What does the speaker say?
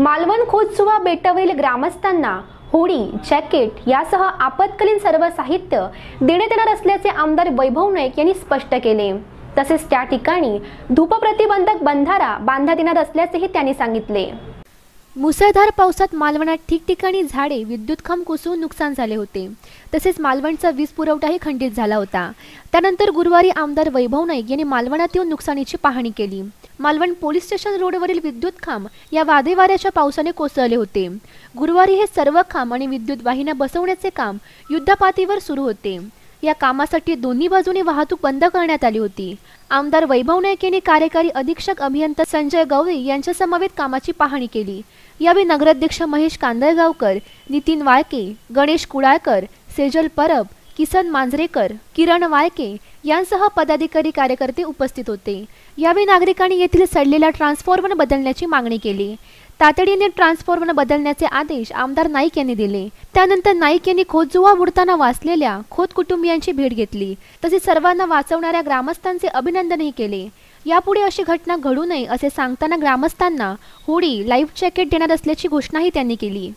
मालवण खोदसुवा बेटावरील ग्रामस्थांना होडी जॅकेट यासह आपत्कालीन सर्व साहित्य देण्यात येणार असल्याचे आमदार वैभव नाईक यांनी स्पष्ट केले. तसेच त्या ठिकाणी धूप प्रतिबंधक बंधारा बांधण्यात येणार असल्याचेही त्यांनी सांगितले. मुसळधार पावसात मालवणात ठिकठिकाणी झाडे विद्युत खांब कोसळून नुकसान झाले होते. तसेच मालवणचा वीज पुरवठाही खंडित झाला होता. त्यानंतर गुरुवारी आमदार वैभव नाईक यांनी मालवणात येऊन नुकसानीची पाहणी केली. मालवण पोलीस स्टेशन रोडवरील विद्युत खांब या वादे वाऱ्याच्या पावसाने कोसळले होते. गुरुवारी हे सर्व खांब आणि विद्युत वाहिन्या बसवण्याचे काम युद्धपातीवर सुरू होते. या कामासाठी दोन्ही बाजूने वाहतूक बंद करण्यात आली होती. आमदार वैभव नाईक यांनी कार्यकारी अधीक्षक अभियंता संजय गवळी यांच्या समवेत कामाची पाहणी केली. यावेळी नगराध्यक्ष महेश कांदळगावकर नितीन वाळके गणेश कुडाळकर सेजल परब किसन मांजरेकर किरण वाळके यांसह पदाधिकारी कार्यकर्ते उपस्थित होते. यावेळी नागरिकांनी येथील सडलेला ट्रान्सफॉर्मर बदलण्याची मागणी केली. तातडीने ट्रान्सफॉर्मर बदलण्याचे आदेश आमदार नाईक यांनी दिले. त्यानंतर नाईक यांनी खोदजुवा बुडताना वाचलेल्या खोत कुटुंबियांची भेट घेतली. तसेच सर्वांना वाचवणाऱ्या ग्रामस्थांचे अभिनंदनही केले. यापुढे अशी घटना घडू नये असे सांगताना ग्रामस्थांना होडी लाईफ जॅकेट देणार असल्याची घोषणाही त्यांनी केली.